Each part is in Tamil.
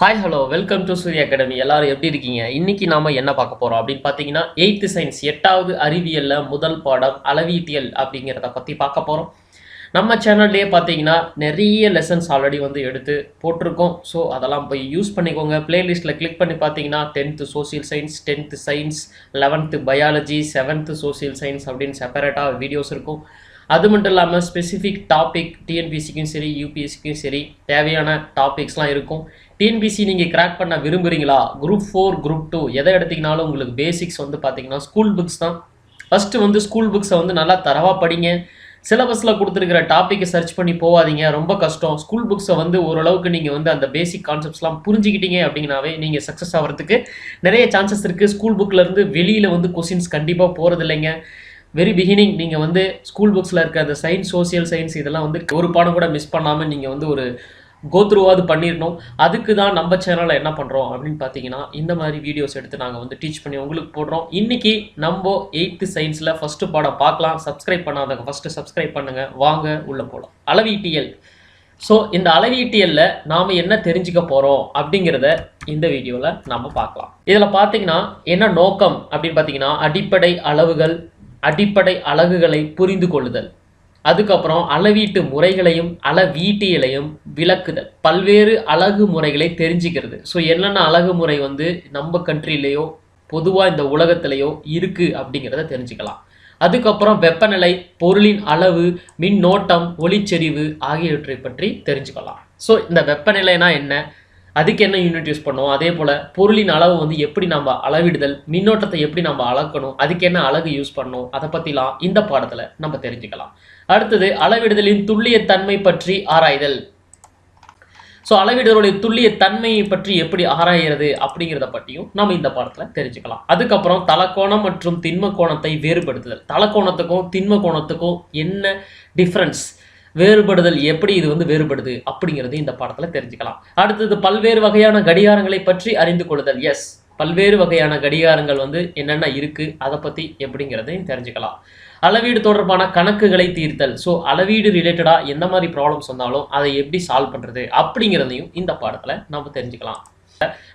Hi hello welcome to Surya academy எல்லாரும் எப்படி இருக்கீங்க? இன்னைக்கு நாம என்ன பார்க்க போறோம் அப்படின்னு பார்த்தீங்கன்னா எயித்து சயின்ஸ் எட்டாவது அறிவியல்ல முதல் பாடம் அளவீட்டியல் அப்படிங்கிறத பத்தி பார்க்க போறோம். நம்ம சேனல்லே பார்த்தீங்கன்னா நிறைய லெசன்ஸ் ஆல்ரெடி வந்து எடுத்து போட்டிருக்கோம். ஸோ அதெல்லாம் போய் யூஸ் பண்ணிக்கோங்க. பிளேலிஸ்ட்டில் கிளிக் பண்ணி பார்த்தீங்கன்னா tenth social science tenth science eleventh biology seventh social science அப்படின்னு செப்பரேட்டாக வீடியோஸ் இருக்கும். அது மட்டும் இல்லாமல் ஸ்பெசிஃபிக் டாபிக் டிஎன்பிசிக்கும் சரி யூபிஎஸ்சிக்கும் சரி தேவையான டாபிக்ஸ்லாம் இருக்கும். டிஎன்பிசி நீங்கள் கிராக் பண்ண விரும்புகிறீங்களா குரூப் ஃபோர் குரூப் டூ எதை எடுத்தீங்கனாலும் உங்களுக்கு பேசிக்ஸ் வந்து பார்த்தீங்கன்னா ஸ்கூல் புக்ஸ் தான். ஃபஸ்ட்டு வந்து ஸ்கூல் புக்ஸை வந்து நல்லா தரவாக படிங்க. சிலபஸில் கொடுத்துருக்கிற டாப்பிக்கை சர்ச் பண்ணி போகாதீங்க. ரொம்ப கஷ்டம். ஸ்கூல் புக்ஸை வந்து ஓரளவுக்கு நீங்கள் வந்து அந்த பேசிக் கான்செப்ட்ஸ்லாம் புரிஞ்சுக்கிட்டீங்க அப்படிங்கனாவே நீங்கள் சக்ஸஸ் ஆகிறதுக்கு நிறைய சான்சஸ் இருக்குது ஸ்கூல் புக்லேருந்து வெளியில் வந்து கொஷின்ஸ் கண்டிப்பாக போகிறது இல்லைங்க வெரி பிகினிங் நீங்கள் வந்து ஸ்கூல் புக்ஸில் இருக்க அந்த சயின்ஸ் சோசியல் சயின்ஸ் இதெல்லாம் வந்து ஒரு பாடம் கூட மிஸ் பண்ணாமல் நீங்கள் வந்து ஒரு கோத்ரூவாவது பண்ணிடணும் அதுக்கு தான் நம்ம சேனலில் என்ன பண்ணுறோம் அப்படின்னு பார்த்தீங்கன்னா இந்த மாதிரி வீடியோஸ் எடுத்து நாங்கள் வந்து டீச் பண்ணி உங்களுக்கு போடுறோம். இன்றைக்கி நம்ம எயித்து சயின்ஸில் ஃபஸ்ட்டு பாடம் பார்க்கலாம். சப்ஸ்கிரைப் பண்ணாதவங்க ஃபஸ்ட்டு சப்ஸ்கிரைப் பண்ணுங்கள் வாங்க உள்ளே போகலாம் அளவீட்டியல் ஸோ இந்த அளவீட்டியலில் நாம் என்ன தெரிஞ்சுக்க போகிறோம் அப்படிங்கிறத இந்த வீடியோவில் நம்ம பார்க்கலாம். இதில் பார்த்தீங்கன்னா என்ன நோக்கம் அப்படின்னு பார்த்தீங்கன்னா அடிப்படை அளவுகள் அடிப்படை அலகுகளை புரிந்து கொள்ளுதல். அதுக்கப்புறம் அளவீட்டு முறைகளையும் அளவீட்டியலையும் விளக்குதல். பல்வேறு அழகு முறைகளை தெரிஞ்சுக்கிறது. ஸோ என்னென்ன அழகு முறை வந்து நம்ம கண்ட்ரிலேயோ பொதுவாக இந்த உலகத்திலேயோ இருக்குது அப்படிங்கிறத தெரிஞ்சுக்கலாம். அதுக்கப்புறம் வெப்பநிலை பொருளின் அளவு மின்னோட்டம் ஒளிச்செறிவு ஆகியவற்றை பற்றி தெரிஞ்சுக்கலாம். ஸோ இந்த வெப்பநிலைனா என்ன? அதுக்கு என்ன யூனிட் யூஸ் பண்ணுவோம்? அதே போல் பொருளின் அளவு வந்து எப்படி நம்ம அளவிடுதல்? மின்னோட்டத்தை எப்படி நம்ம அளக்கணும்? அதுக்கு என்ன அழகு யூஸ் பண்ணணும் அதை பற்றிலாம் இந்த பாடத்தில் நம்ம தெரிஞ்சுக்கலாம். அடுத்தது அளவிடுதலின் துல்லியத்தன்மை பற்றி ஆராய்தல். ஸோ அளவிடுதலுடைய துல்லிய தன்மையை பற்றி எப்படி ஆராய்கிறது அப்படிங்கிறத பற்றியும் நம்ம இந்த பாடத்தில் தெரிஞ்சுக்கலாம். அதுக்கப்புறம் தலக்கோணம் மற்றும் திண்ம கோணத்தை வேறுபடுத்துதல். தலக்கோணத்துக்கும் திண்ம கோணத்துக்கும் என்ன டிஃப்ரென்ஸ் வேறுபடுதல் எப்படி இது வந்து வேறுபடுது அப்படிங்கிறது இந்த பாடத்தில் தெரிஞ்சுக்கலாம். அடுத்தது பல்வேறு வகையான கடிகாரங்களை பற்றி அறிந்து கொள்ளுதல். எஸ் பல்வேறு வகையான கடிகாரங்கள் வந்து என்னென்ன இருக்குது அதை பற்றி எப்படிங்கிறதையும் தெரிஞ்சுக்கலாம். அளவீடு தொடர்பான கணக்குகளை தீர்த்தல். ஸோ அளவீடு ரிலேட்டடாக எந்த மாதிரி ப்ராப்ளம்ஸ் வந்தாலும் அதை எப்படி சால்வ் பண்ணுறது அப்படிங்கிறதையும் இந்த பாடத்தில் நம்ம தெரிஞ்சுக்கலாம்.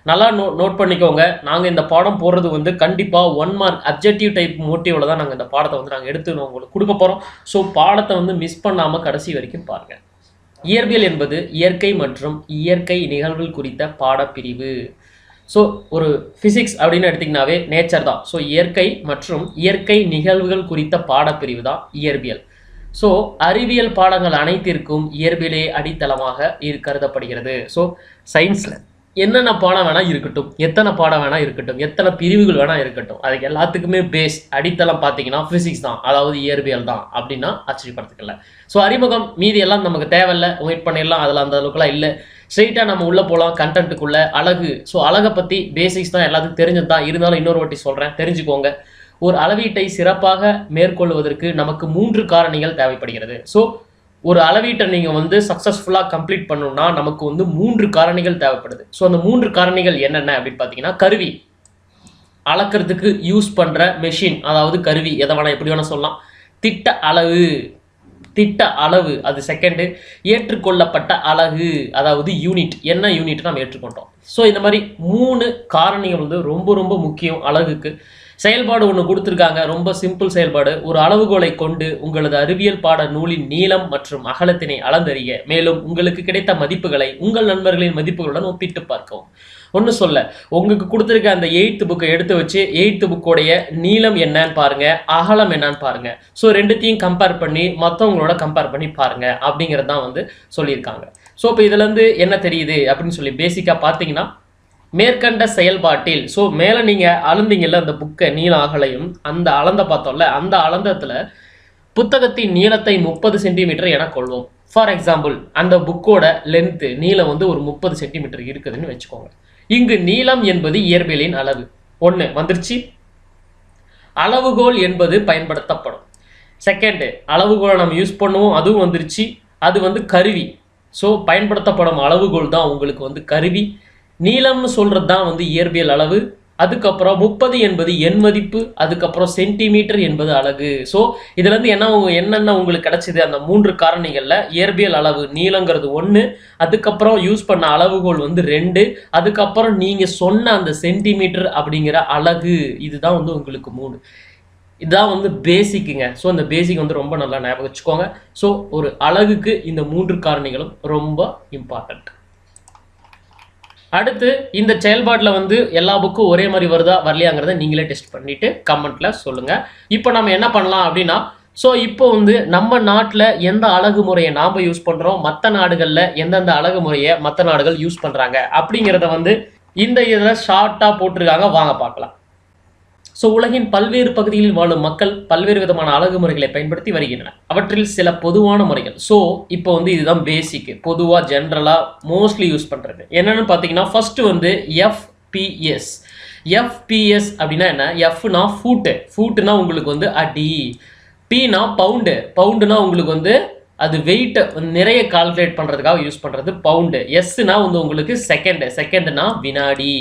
நல்லா நோ நோட் பண்ணிக்கோங்க. நாங்கள் இந்த பாடம் போடுறது வந்து கண்டிப்பாக ஒன் மார்க் அப்ஜெக்டிவ் டைப் மோட்டிவில் தான் நாங்கள் இந்த பாடத்தை வந்து நாங்கள் எடுத்து உங்களுக்கு கொடுக்க போகிறோம் ஸோ பாடத்தை வந்து மிஸ் பண்ணாமல் கடைசி வரைக்கும் பாருங்கள் இயற்பியல் என்பது இயற்கை மற்றும் இயற்கை நிகழ்வுகள் குறித்த பாடப்பிரிவு. ஸோ ஒரு ஃபிசிக்ஸ் அப்படின்னு எடுத்திங்கனாவே நேச்சர் தான். ஸோ இயற்கை மற்றும் இயற்கை நிகழ்வுகள் குறித்த பாடப்பிரிவு தான் இயற்பியல். ஸோ அறிவியல் பாடங்கள் அனைத்திற்கும் இயற்பியலே அடித்தளமாக இரு கருதப்படுகிறது ஸோ சயின்ஸில் என்னென்ன பாடம் வேணால் இருக்கட்டும். எத்தனை பாடம் வேணால் இருக்கட்டும். எத்தனை பிரிவுகள் வேணால் இருக்கட்டும். அதுக்கு எல்லாத்துக்குமே பேஸ் அடித்தளம் பார்த்தீங்கன்னா ஃபிசிக்ஸ் தான். அதாவது இயற்பியல் தான் அப்படின்னா ஆச்சரியப்படுத்துக்கல. ஸோ அறிமுகம். மீதி எல்லாம் நமக்கு தேவையில்லை. வெயிட் பண்ணிடலாம். அதில் அந்த அளவுக்குலாம் இல்லை. ஸ்ட்ரெயிட்டாக நம்ம உள்ளே போகலாம் கண்டென்ட்டுக்குள்ளே அழகு. ஸோ அழகை பற்றி பேசிக்ஸ் தான் எல்லாத்துக்கும் தெரிஞ்சது தான். இருந்தாலும் இன்னொரு வாட்டி சொல்கிறேன் தெரிஞ்சுக்கோங்க. ஒரு அளவீட்டை சிறப்பாக மேற்கொள்வதற்கு நமக்கு மூன்று காரணிகள் தேவைப்படுகிறது. ஸோ ஒரு அளவீட்டை நீங்கள் வந்து சக்ஸஸ்ஃபுல்லாக கம்ப்ளீட் பண்ணணும்னா நமக்கு வந்து மூன்று காரணிகள் தேவைப்படுது. ஸோ அந்த மூன்று காரணிகள் என்னென்ன அப்படின்னு பார்த்தீங்கன்னா கருவி. அளக்கிறதுக்கு யூஸ் பண்ணுற மெஷின் அதாவது கருவி எதை வேணால் எப்படி வேணால் சொல்லலாம். திட்ட அளவு. திட்ட அளவு அது செகண்டு ஏற்றுக்கொள்ளப்பட்ட அலகு அதாவது யூனிட் என்ன யூனிட் நம்ம ஏற்றுக்கொண்டோம். ஸோ இந்த மாதிரி மூணு காரணிகள் வந்து ரொம்ப ரொம்ப முக்கியம் அழகுக்கு செயல்பாடு ஒன்று கொடுத்துருக்காங்க. ரொம்ப சிம்பிள் செயல்பாடு. ஒரு அளவுகோலை கொண்டு உங்களது அறிவியல் பாட நூலின் நீளம் மற்றும் அகலத்தினை அளந்தறிய மேலும் உங்களுக்கு கிடைத்த மதிப்புகளை உங்கள் நண்பர்களின் மதிப்புகளுடன் ஒப்பிட்டு பார்க்கவும். ஒன்று சொல்ல உங்களுக்கு கொடுத்துருக்க அந்த எயித்து புக்கை எடுத்து வச்சு எயித்து புக்கோடைய நீளம் என்னன்னு பாருங்க அகலம் என்னன்னு பாருங்க. ஸோ ரெண்டுத்தையும் கம்பேர் பண்ணி மற்றவங்களோட கம்பேர் பண்ணி பாருங்க அப்படிங்கிறது தான் வந்து சொல்லியிருக்காங்க. ஸோ இப்போ இதுலேருந்து என்ன தெரியுது அப்படின்னு சொல்லி பேசிக்காக பார்த்தீங்கன்னா மேற்கண்ட செயல்பாட்டில். ஸோ மேலே நீங்கள் அளந்தீங்கல்ல அந்த புக்கை நீள அகலையும் அந்த அளந்த பார்த்தோம்ல அந்த அளந்தத்தில் புத்தகத்தின் நீளத்தை முப்பது சென்டிமீட்டர் என கொள்வோம். ஃபார் எக்ஸாம்பிள் அந்த புக்கோட லென்த்து நீளம் வந்து ஒரு முப்பது சென்டிமீட்டர் இருக்குதுன்னு வச்சுக்கோங்க. இங்கு நீளம் என்பது இயற்பியலின் அளவு. ஒன்று வந்துருச்சு. அளவுகோல் என்பது பயன்படுத்தப்படும். செகண்டு அளவுகோலை நம்ம யூஸ் பண்ணுவோம் அதுவும் வந்துருச்சு. அது வந்து கருவி. ஸோ பயன்படுத்தப்படும் அளவுகோல் தான் உங்களுக்கு வந்து கருவி. நீளம்னு சொல்கிறது தான் வந்து இயற்பியல் அளவு. அதுக்கப்புறம் முப்பது என்பது எண் மதிப்பு அதுக்கப்புறம் சென்டிமீட்டர் என்பது அழகு. ஸோ இதுலேருந்து என்ன என்னென்ன உங்களுக்கு கிடச்சிது? அந்த மூன்று காரணிகளில் இயற்பியல் அளவு நீளங்கிறது ஒன்று அதுக்கப்புறம் யூஸ் பண்ண அளவுகோல் வந்து ரெண்டு அதுக்கப்புறம் நீங்கள் சொன்ன அந்த சென்டிமீட்டர் அப்படிங்கிற அலகு இதுதான் வந்து உங்களுக்கு மூணு. இதுதான் வந்து பேசிக்குங்க ஸோ அந்த பேசிக் வந்து ரொம்ப நல்லா ஞாபகம் வச்சுக்கோங்க. ஸோ ஒரு அழகுக்கு இந்த மூன்று காரணிகளும் ரொம்ப இம்பார்ட்டண்ட் அடுத்து இந்த செயல்பாட்டில் வந்து எல்லா புக்கும் ஒரே மாதிரி வருதா வரலையாங்கிறத நீங்களே டெஸ்ட் பண்ணிட்டு கமெண்ட்ல சொல்லுங்க. இப்போ நம்ம என்ன பண்ணலாம் அப்படின்னா ஸோ இப்போ வந்து நம்ம நாட்டில் எந்த அழகு முறையை நாம் யூஸ் பண்ணுறோம் மற்ற நாடுகளில் எந்தெந்த அழகு முறையை மற்ற நாடுகள் யூஸ் பண்ணுறாங்க அப்படிங்கிறத வந்து இந்த இதில் ஷார்ட்டாக போட்டிருக்காங்க. வாங்க பார்க்கலாம். ஸோ உலகின் பல்வேறு பகுதிகளில் வாழும் மக்கள் பல்வேறு விதமான அழகு முறைகளை பயன்படுத்தி வருகின்றனர். அவற்றில் சில பொதுவான முறைகள். ஸோ இப்போ வந்து இதுதான் பேசிக்கு பொதுவாக ஜென்ரலாக மோஸ்ட்லி யூஸ் பண்ணுறது என்னென்னு பார்த்தீங்கன்னா ஃபஸ்ட்டு வந்து எஃப்பிஎஸ் எஃப்பிஎஸ் அப்படின்னா என்ன? எஃப்னா ஃபூட்டு ஃபூட்டுனா உங்களுக்கு வந்து அடி. பீனா பவுண்டு பவுண்டுனா உங்களுக்கு வந்து அது வெயிட்டை நிறைய கால்குலேட் பண்ணுறதுக்காக யூஸ் பண்ணுறது பவுண்டு எஸ்னா வந்து உங்களுக்கு செகண்டு செகண்டுனா வினாடி.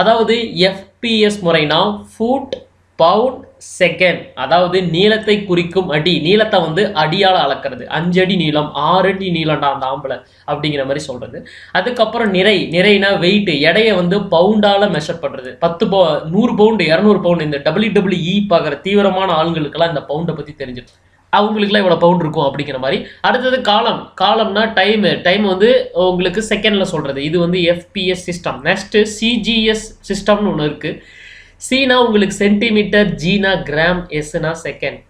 அதாவது எஃப்பிஎஸ் முறைனா ஃபுட் பவுண்ட் செகண்ட் அதாவது நீளத்தை குறிக்கும் அடி. நீளத்தை வந்து அடியால் அளக்கிறது. அஞ்சு அடி நீளம் ஆறு அடி நீளம்டா அந்த ஆம்பளை அப்படிங்கிற மாதிரி சொல்கிறது அதுக்கப்புறம் நிறை. நிறைனா வெயிட் எடையை வந்து பவுண்டால் மெஷர் பண்ணுறது பத்து பவு நூறு பவுண்டு இரநூறு பவுண்டு இந்த டபிள்யூ டபிள்யூ பார்க்குற தீவிரமான ஆளுங்களுக்கெல்லாம் இந்த பவுண்டை பற்றி தெரிஞ்சிருக்கு அவங்களுக்குலாம் இவ்வளோ பவுண்ட் இருக்கும் அப்படிங்கிற மாதிரி. அடுத்தது காலம். காலம்னா டைம் டைம் வந்து உங்களுக்கு செகண்டில் சொல்கிறது இது வந்து எஃபிஎஸ் சிஸ்டம் நெக்ஸ்ட்டு சிஜிஎஸ் சிஸ்டம்னு ஒன்று இருக்குது சீனா உங்களுக்கு சென்டிமீட்டர் ஜீனா கிராம் எஸ்னா செகண்ட்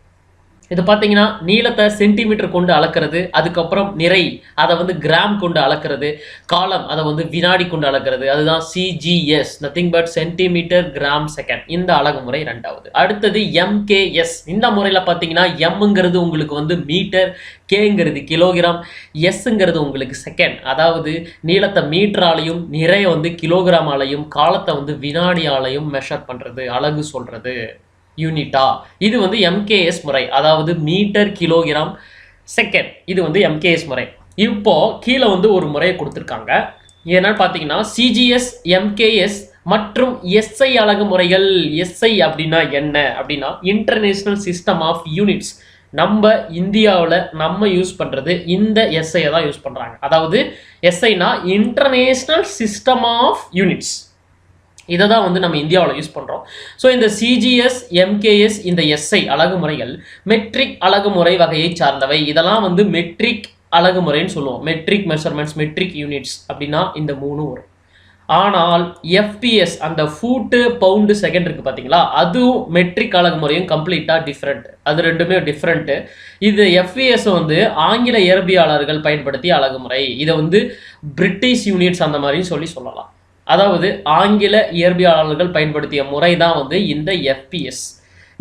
இது பார்த்தீங்கன்னா நீளத்தை சென்டிமீட்டர் கொண்டு அளக்கிறது அதுக்கப்புறம் நிறை அதை வந்து கிராம் கொண்டு அளக்கிறது காலம் அதை வந்து வினாடி கொண்டு அளக்கிறது. அதுதான் CGS nothing but centimetre gram second இந்த அழகு முறை ரெண்டாவது அடுத்தது எம்கேஎஸ் இந்த முறையில் பார்த்தீங்கன்னா எம்ங்கிறது உங்களுக்கு வந்து மீட்டர் கேங்கிறது கிலோகிராம் எஸ்ங்கிறது உங்களுக்கு செகண்ட் அதாவது நீளத்தை மீட்டராலையும் நிறைய வந்து கிலோகிராமாலையும் காலத்தை வந்து வினாடியாலையும் மெஷர் பண்ணுறது அலகு சொல்கிறது யூனிட்டா இது வந்து எம்கேஎஸ் முறை. அதாவது மீட்டர் கிலோகிராம் செகண்ட் இது வந்து எம்கேஎஸ் முறை. இப்போ கீழே வந்து ஒரு முறையை கொடுத்துருக்காங்க. என்னன்னு பார்த்தீங்கன்னா சிஜிஎஸ் எம்கேஎஸ் மற்றும் எஸ்ஐ அழகு முறைகள். எஸ்ஐ அப்படின்னா என்ன? அப்படின்னா இன்டர்நேஷ்னல் சிஸ்டம் ஆஃப் யூனிட்ஸ் நம்ம இந்தியாவில் நம்ம யூஸ் பண்ணுறது இந்த எஸ்ஐயை தான் யூஸ் பண்ணுறாங்க அதாவது எஸ்ஐனா இன்டர்நேஷ்னல் சிஸ்டம் ஆஃப் யூனிட்ஸ் இதை தான் வந்து நம்ம இந்தியாவில் யூஸ் பண்ணுறோம் ஸோ இந்த சிஜிஎஸ் எம்கேஎஸ் இந்த எஸ்ஐ அழகு முறைகள் மெட்ரிக் அழகு முறை வகையை சார்ந்தவை. இதெல்லாம் வந்து மெட்ரிக் அழகு முறைன்னு சொல்லுவோம். மெட்ரிக் மெஷர்மெண்ட்ஸ் மெட்ரிக் யூனிட்ஸ் அப்படின்னா இந்த மூணு வரும். ஆனால் எஃபிஎஸ் அந்த ஃபூட்டு பவுண்டு செகண்ட் இருக்குது பார்த்தீங்களா அதுவும் மெட்ரிக் அழகு முறையும் கம்ப்ளீட்டாக டிஃப்ரெண்ட் அது ரெண்டுமே டிஃப்ரெண்ட்டு இது எஃபிஎஸ் வந்து ஆங்கில இயற்பியாளர்கள் பயன்படுத்திய அழகு முறை இதை வந்து பிரிட்டிஷ் யூனிட்ஸ் அந்த மாதிரியும் சொல்லி சொல்லலாம். அதாவது ஆங்கில இயற்பியலாளர்கள் பயன்படுத்திய முறை தான் வந்து இந்த எஃபிஎஸ்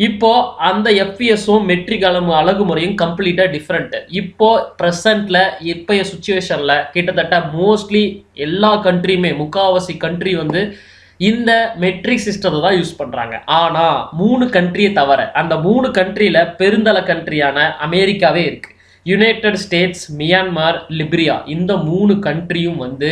இப்போ அந்த எஃபிஎஸும் மெட்ரிக் அளவு அழகு முறையும் கம்ப்ளீட்டாக டிஃப்ரெண்ட்டு இப்போ ப்ரெசண்டில் இப்போய சுச்சுவேஷனில் கிட்டத்தட்ட மோஸ்ட்லி எல்லா கண்ட்ரியுமே முக்காவாசி கண்ட்ரி வந்து இந்த மெட்ரிக் சிஸ்டத்தை தான் யூஸ் பண்ணுறாங்க ஆனால் மூணு கண்ட்ரியை தவிர அந்த மூணு கண்ட்ரியில் பெருந்தள கண்ட்ரியான அமெரிக்காவே இருக்குது யுனைடெட் ஸ்டேட்ஸ் மியான்மார் லிப்ரியா இந்த மூணு கண்ட்ரியும் வந்து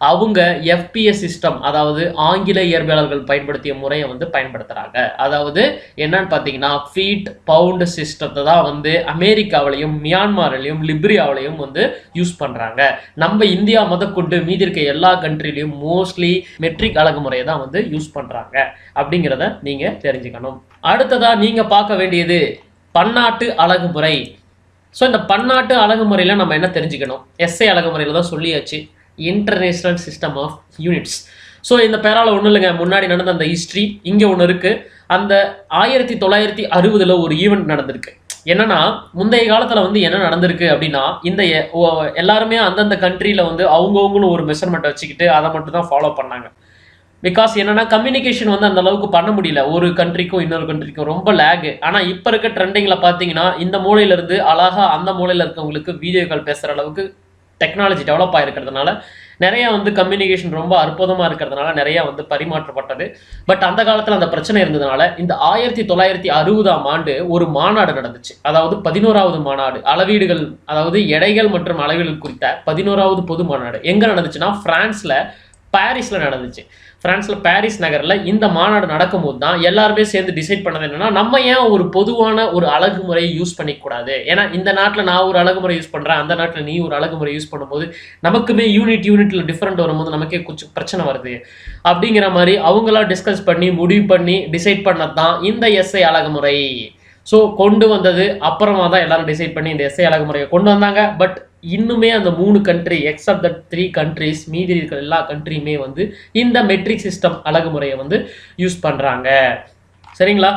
அவங்க எஃபிஎஸ் சிஸ்டம் அதாவது ஆங்கில இயற்பியலாளர்கள் பயன்படுத்திய முறையை வந்து பயன்படுத்துகிறாங்க அதாவது என்னன்னு பார்த்தீங்கன்னா ஃபீட் பவுண்டு சிஸ்டத்தை தான் வந்து அமெரிக்காவிலையும் மியான்மாரிலையும் லிப்ரியாவிலையும் வந்து யூஸ் பண்ணுறாங்க நம்ம இந்தியா முதற்கொண்டு மீதி இருக்க எல்லா கண்ட்ரிலையும் மோஸ்ட்லி மெட்ரிக் அழகு முறையை தான் வந்து யூஸ் பண்ணுறாங்க அப்படிங்கிறத நீங்கள் தெரிஞ்சுக்கணும். அடுத்ததாக நீங்கள் பார்க்க வேண்டியது பன்னாட்டு அழகு முறை. ஸோ இந்த பன்னாட்டு அழகு முறையில் நம்ம என்ன தெரிஞ்சுக்கணும்? எஸ்ஐ அழகு முறையில் தான் சொல்லியாச்சு. International system of units so இந்த பேரால் ஒன்றும் இல்லைங்க. முன்னாடி நடந்த அந்த ஹிஸ்ட்ரி இங்கே ஒன்று இருக்குது அந்த ஆயிரத்தி தொள்ளாயிரத்தி அறுபதில் ஒரு ஈவெண்ட் நடந்திருக்கு. என்னன்னா முந்தைய காலத்தில் வந்து என்ன நடந்திருக்கு அப்படின்னா இந்த எ- ஓ- எல்லாருமே அந்தந்த கண்ட்ரியில் வந்து அவங்கவுங்களும் ஒரு மெஷர்மெண்ட் வச்சுக்கிட்டு அதை மட்டும் தான் ஃபாலோ பண்ணாங்க. பிகாஸ் என்னென்னா கம்யூனிகேஷன் வந்து அந்த அளவுக்கு பண்ண முடியல. ஒரு கண்ட்ரிக்கும் இன்னொரு கண்ட்ரிக்கும் ரொம்ப லேகு ஆனால் இப்போ இருக்க ட்ரெண்டிங்கில் பார்த்தீங்கன்னா இந்த மூலையிலேருந்து அழகாக அந்த மூலையில் இருக்கவங்களுக்கு வீடியோ கால் பேசுகிற அளவுக்கு டெக்னாலஜி டெவலப் ஆகிருக்கிறதுனால நிறையா வந்து கம்யூனிகேஷன் ரொம்ப அற்புதமாக இருக்கிறதுனால நிறையா வந்து பரிமாற்றப்பட்டது. பட் அந்த காலத்தில் அந்த பிரச்சனை இருந்ததுனால இந்த ஆயிரத்தி தொள்ளாயிரத்தி அறுபதாம் ஆண்டு ஒரு மாநாடு நடந்துச்சு. அதாவது பதினோராவது மாநாடு. அளவீடுகள் அதாவது எடைகள் மற்றும் அளவீடுகள் குறித்த பதினோராவது பொது மாநாடு. எங்கே நடந்துச்சுன்னா ஃப்ரான்ஸில் பாரிஸில் நடந்துச்சு. பிரான்ஸில் பாரிஸ் நகரில் இந்த மாநாடு நடக்கும்போது தான் எல்லாருமே சேர்ந்து டிசைட் பண்ணது என்னன்னா நம்ம ஏன் ஒரு பொதுவான ஒரு அழகு முறையை யூஸ் பண்ணிக்கூடாது ஏன்னா இந்த நாட்டில் நான் ஒரு அழகு முறை யூஸ் பண்ணுறேன் அந்த நாட்டில் நீ ஒரு அழகு முறை யூஸ் பண்ணும்போது நமக்குமே யூனிட் யூனிட்டில் டிஃப்ரெண்ட் வரும்போது நமக்கே கொஞ்சம் பிரச்சனை வருது. அப்படிங்கிற மாதிரி அவங்களா டிஸ்கஸ் பண்ணி முடிவு பண்ணி டிசைட் பண்ணது தான் இந்த எஸ்ஐ அழகு முறை. ஸோ கொண்டு வந்தது அப்புறமா தான் எல்லாரும் டிசைட் பண்ணி இந்த எஸ்ஐ அழகு முறையை கொண்டு வந்தாங்க. பட் இன்னுமே அந்த மூணு country except the three countries மீதி இருக்கிற எல்லா கண்ட்ரியுமே வந்து இந்த மெட்ரிக் சிஸ்டம் அழகு முறையை வந்து யூஸ் பண்ணுறாங்க சரிங்களா?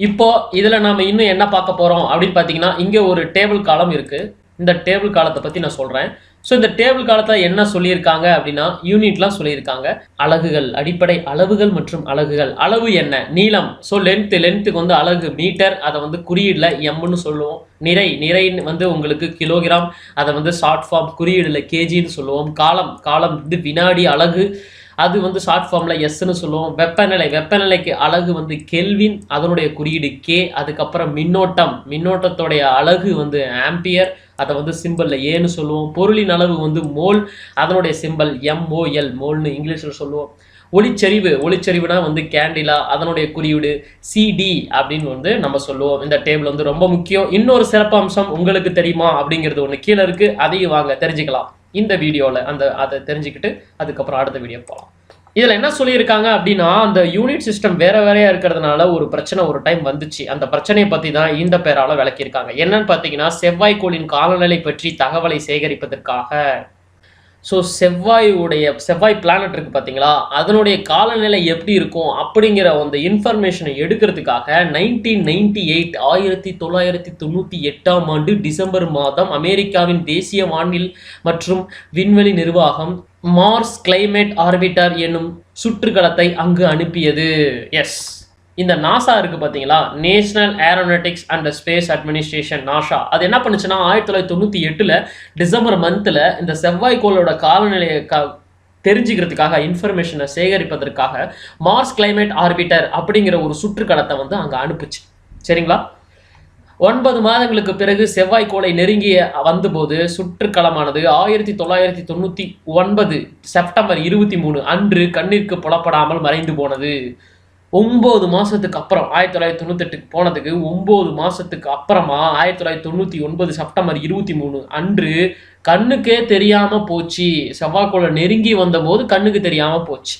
இப்போ இதில் நாம இன்னும் என்ன பார்க்க போகிறோம் அப்படின்னு பார்த்தீங்கன்னா இங்கே ஒரு டேபிள் காலம் இருக்குது இந்த டேபிள் காலத்தை பற்றி நான் சொல்கிறேன் ஸோ இந்த டேபிள் காலத்தில் என்ன சொல்லியிருக்காங்க அப்படின்னா யூனிட்லாம் சொல்லியிருக்காங்க. அலகுகள் அடிப்படை அளவுகள் மற்றும் அலகுகள். அளவு என்ன? நீளம். ஸோ லென்த்து லென்த்துக்கு வந்து அலகு மீட்டர் அதை வந்து குறியீடில் எம்னு சொல்லுவோம். நிறை நிறை வந்து உங்களுக்கு கிலோகிராம் அதை வந்து ஷார்ட் ஃபார்ம் குறியீடில் கேஜின்னு சொல்லுவோம். காலம் காலம் வந்து வினாடி அலகு. அது வந்து ஷார்ட் ஃபார்மில் எஸ்ன்னு சொல்லுவோம். வெப்பநிலை வெப்பநிலைக்கு அழகு வந்து கெல்வின் அதனுடைய குறியீடு கே அதுக்கப்புறம் மின்னோட்டம். மின்னோட்டத்தோடைய அழகு வந்து ஆம்பியர் அதை வந்து சிம்பிளில் ஏன்னு சொல்லுவோம். பொருளின் அளவு வந்து மோல் அதனுடைய சிம்பல் எம்ஓஎல் மோல்னு இங்கிலீஷில் சொல்லுவோம். ஒளிச்சரிவு ஒளிச்சரிவுனா வந்து கேண்டிலா அதனுடைய குறியீடு சிடி அப்படின்னு வந்து நம்ம சொல்லுவோம். இந்த டேபிள் வந்து ரொம்ப முக்கியம். இன்னொரு சிறப்பு அம்சம் உங்களுக்கு தெரியுமா அப்படிங்கிறது ஒன்று கீழே இருக்குது அதையும் வாங்க தெரிஞ்சுக்கலாம். இந்த வீடியோவில் அந்த அதை தெரிஞ்சுக்கிட்டு அதுக்கப்புறம் அடுத்த வீடியோ போகலாம் இதில் என்ன சொல்லியிருக்காங்க அப்படின்னா அந்த யூனிட் சிஸ்டம் வேற வேறையா இருக்கிறதுனால ஒரு பிரச்சனை ஒரு டைம் வந்துச்சு. அந்த பிரச்சனையை பற்றி தான் இந்த பேரால விளக்கியிருக்காங்க. என்னன்னு பார்த்தீங்கன்னா செவ்வாய்க்கோளின் காலநிலை பற்றி தகவலை சேகரிப்பதற்காக ஸோ செவ்வாயுடைய செவ்வாய் பிளானட் இருக்கு பார்த்தீங்களா அதனுடைய காலநிலை எப்படி இருக்கும்? அப்படிங்கிற அந்த இன்ஃபர்மேஷனை எடுக்கிறதுக்காக நைன்டீன் நைன்டி எயிட் ஆயிரத்தி தொள்ளாயிரத்தி தொண்ணூற்றி எட்டாம் ஆண்டு டிசம்பர் மாதம் அமெரிக்காவின் தேசிய வானில் மற்றும் விண்வெளி நிர்வாகம் மார்ஸ் கிளைமேட் ஆர்பிட்டர் என்னும் சுற்றுக்கலத்தை அங்கு அனுப்பியது. எஸ் இந்த நாசா இருக்கு பார்த்தீங்களா National Aeronautics and Space Administration NASA அது என்ன பண்ணுச்சுன்னா ஆயிரத்தி தொள்ளாயிரத்தி தொண்ணூற்றி எட்டில் டிசம்பர் மந்தில் இந்த செவ்வாய்க்கோளோட காலநிலையை க தெரிஞ்சுக்கிறதுக்காக இன்ஃபர்மேஷனை சேகரிப்பதற்காக மார்ஸ் கிளைமேட் ஆர்பிட்டர் அப்படிங்கிற ஒரு சுற்றுக்கலத்தை வந்து அங்கே அனுப்புச்சு. சரிங்களா? ஒன்பது மாதங்களுக்கு பிறகு செவ்வாய்க்கோளை நெருங்கிய வந்தபோது சுற்றுக்களமானது ஆயிரத்தி தொள்ளாயிரத்தி தொண்ணூற்றி ஒன்பது செப்டம்பர் இருபத்தி மூணு அன்று கண்ணிற்கு புலப்படாமல் மறைந்து போனது. ஒம்பது மாதத்துக்கு அப்புறம் ஆயிரத்தி தொள்ளாயிரத்தி தொண்ணூத்தெட்டுக்கு போனதுக்கு ஒம்பது மாதத்துக்கு அப்புறமா ஆயிரத்தி தொள்ளாயிரத்தி தொண்ணூற்றி ஒன்பது செப்டம்பர் இருபத்தி மூணு அன்று கண்ணுக்கே தெரியாமல் போச்சு. செவ்வாய்க்கோளை நெருங்கி வந்தபோது கண்ணுக்கு தெரியாமல் போச்சு.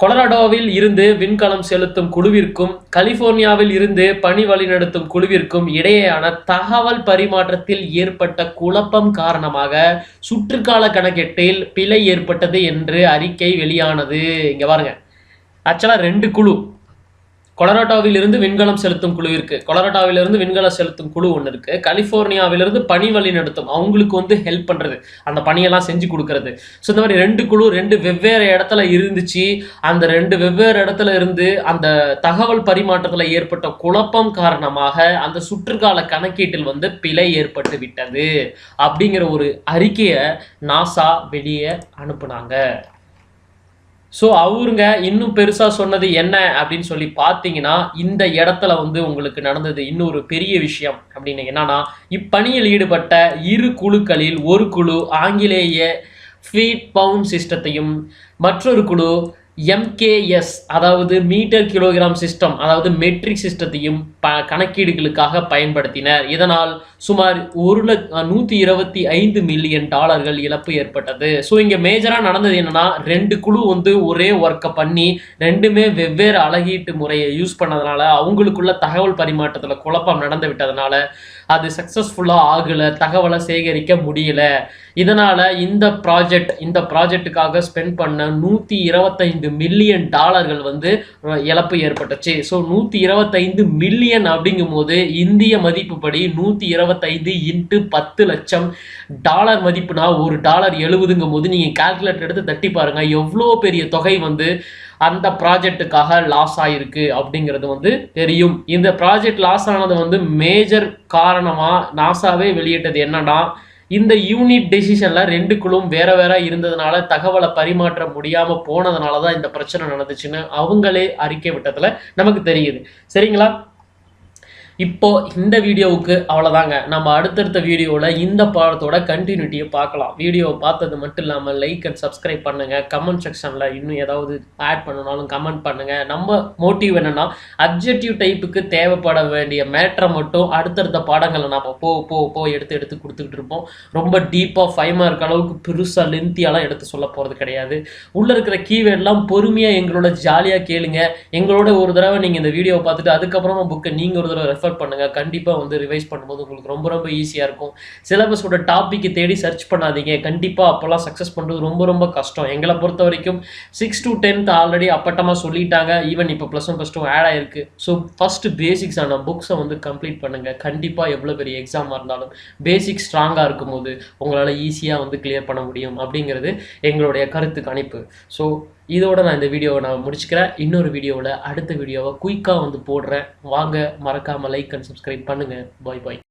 கொலராடோவில் இருந்து விண்கலம் செலுத்தும் குழுவிற்கும் கலிபோர்னியாவில் இருந்து பணி வழிநடத்தும் குழுவிற்கும் இடையேயான தகவல் பரிமாற்றத்தில் ஏற்பட்ட குழப்பம் காரணமாக சுற்றுக்கால கணக்கெட்டில் பிழை ஏற்பட்டது என்று அறிக்கை வெளியானது. இங்க பாருங்க. ஆக்சுவலாக ரெண்டு குழு. கொலராட்டோவிலிருந்து விண்கலம் செலுத்தும் குழு இருக்கு. கொலராட்டோவிலிருந்து விண்கலம் செலுத்தும் குழு ஒன்று இருக்கு. கலிஃபோர்னியாவிலிருந்து பனி வழி நடத்தும். அவங்களுக்கு வந்து ஹெல்ப் பண்றது. அந்த பணியெல்லாம் செஞ்சு கொடுக்கறது. ஸோ இந்த மாதிரி ரெண்டு குழு ரெண்டு வெவ்வேறு இடத்துல இருந்துச்சு. அந்த ரெண்டு வெவ்வேறு இடத்துல இருந்து அந்த தகவல் பரிமாற்றத்தில் ஏற்பட்ட குழப்பம் காரணமாக அந்த சுற்றுக்கால கணக்கீட்டில் வந்து பிழை ஏற்பட்டு விட்டது. அப்படிங்கிற ஒரு அறிக்கையை நாசா வெளியே அனுப்புனாங்க. ஸோ அவருங்க இன்னும் பெருசாக சொன்னது என்ன அப்படின்னு சொல்லி பார்த்தீங்கன்னா இந்த இடத்துல வந்து உங்களுக்கு நடந்தது இன்னொரு பெரிய விஷயம் அப்படின்னு என்னன்னா இப்பணியில் ஈடுபட்ட இரு குழுக்களில் ஒரு குழு ஆங்கிலேய ஃபீட் பவுண்ட் சிஸ்டத்தையும் மற்றொரு குழு எம்கேஎஸ் அதாவது மீட்டர் கிலோகிராம் சிஸ்டம் அதாவது மெட்ரிக் சிஸ்டத்தையும் ப கணக்கீடுகளுக்காக பயன்படுத்தினர். இதனால் சுமார் ஒரு லக் நூற்றி இருபத்தி ஐந்து மில்லியன் டாலர்கள் இழப்பு ஏற்பட்டது. ஸோ இங்கே மேஜராக நடந்தது என்னன்னா ரெண்டு குழு வந்து ஒரே ஒர்க்கை பண்ணி ரெண்டுமே வெவ்வேறு அழகீட்டு முறையை யூஸ் பண்ணதுனால அவங்களுக்குள்ள தகவல் பரிமாற்றத்தில் குழப்பம் நடந்து விட்டதுனால அது சக்ஸஸ்ஃபுல்லாக ஆகலை தகவலை சேகரிக்க முடியல. இதனால் இந்த ப்ராஜெக்ட் இந்த ப்ராஜெக்ட்டுக்காக ஸ்பெண்ட் பண்ண நூற்றி இருபத்தைந்து மில்லியன் டாலர்கள் வந்து இழப்பு ஏற்பட்டுச்சு. ஸோ நூற்றி இருபத்தைந்து மில்லியன் அப்படிங்கும்போது இந்திய மதிப்புப்படி நூற்றி இருபத்தைந்து இன்ட்டு பத்து லட்சம் டாலர் மதிப்புனா ஒரு டாலர் எழுபதுங்கும் போது நீங்கள் கால்குலேட்டர் எடுத்து தட்டி பாருங்கள் எவ்வளோ பெரிய தொகை வந்து அந்த ப்ராஜெக்ட்டுக்காக லாஸ் ஆயிருக்கு அப்படிங்கிறது வந்து தெரியும். இந்த ப்ராஜெக்ட் லாஸ் ஆனது வந்து மேஜர் காரணமாக நாசாவே வெளியிட்டது என்னன்னா இந்த யூனிட் டெசிஷனில் ரெண்டு குழுவும் வேற வேற இருந்ததுனால தகவலை பரிமாற்ற முடியாமல் போனதுனால தான் இந்த பிரச்சனை நடந்துச்சுன்னு அவங்களே அறிக்கை விட்டதில் நமக்கு தெரியுது. சரிங்களா? இப்போ இந்த வீடியோவுக்கு அவ்வளோதாங்க நம்ம அடுத்தடுத்த வீடியோவில் இந்த பாடத்தோட கண்டினியூட்டியை பார்க்கலாம். வீடியோவை பார்த்தது மட்டும் இல்லாமல் லைக் அண்ட் சப்ஸ்கிரைப் பண்ணுங்க. கமெண்ட் செக்ஷனில் இன்னும் ஏதாவது ஆட் பண்ணனாலும் கமெண்ட் பண்ணுங்கள் நம்ம மோட்டிவ் என்னென்னா அப்ஜெக்டிவ் டைப்புக்கு தேவைப்பட வேண்டிய மேட்ரை மட்டும் அடுத்தடுத்த பாடங்களை நம்ம போ போ போ எடுத்து எடுத்து கொடுத்துக்கிட்டு இருப்போம். ரொம்ப டீப்பாக ஃபைவ் மார்க் அளவுக்கு பெருசாக லென்த்தியாலாம் எடுத்து சொல்ல போகிறது கிடையாது. உள்ளே இருக்கிற கீவேர்ட்லாம் பொறுமையாக எங்களோட ஜாலியாக கேளுங்க. எங்களோட ஒரு தடவை நீங்கள் இந்த வீடியோவை பார்த்துட்டு அதுக்கப்புறமா புக்கை நீங்கள் ஒரு தடவை ரெஃபர் பண்ணுங்கள் கண்டிப்பாக வந்து ரிவைஸ் பண்ணும்போது உங்களுக்கு ரொம்ப ரொம்ப ஈஸியாக இருக்கும். சிலபஸோட டாப்பிக்கு தேடி சர்ச் பண்ணாதீங்க. கண்டிப்பாக அப்போல்லாம் சக்ஸஸ் பண்ணுறது ரொம்ப ரொம்ப கஷ்டம். எங்களை பொறுத்த வரைக்கும் சிக்ஸ் டு டென்த் ஆல்ரெடி அப்பட்டமாக சொல்லிட்டாங்க. ஈவன் இப்போ plus one plus two add ஆயிருக்கு. ஸோ ஃபஸ்ட்டு பேசிக்ஸான புக்ஸை வந்து கம்ப்ளீட் பண்ணுங்கள் கண்டிப்பாக எவ்வளோ பெரிய எக்ஸாமாக இருந்தாலும் பேசிக் ஸ்ட்ராங்காக இருக்கும்போது உங்களால் ஈஸியாக வந்து கிளியர் பண்ண முடியும். அப்படிங்கிறது எங்களுடைய கருத்து கணிப்பு. ஸோ இதோட நான் இந்த வீடியோவை நான் முடிச்சுக்கிறேன். இன்னொரு வீடியோவில் அடுத்த வீடியோவை குயிக்காக வந்து போடுறேன். வாங்க மறக்காமல் லைக் அண்ட் சப்ஸ்கிரைப் பண்ணுங்கள் பாய் பாய்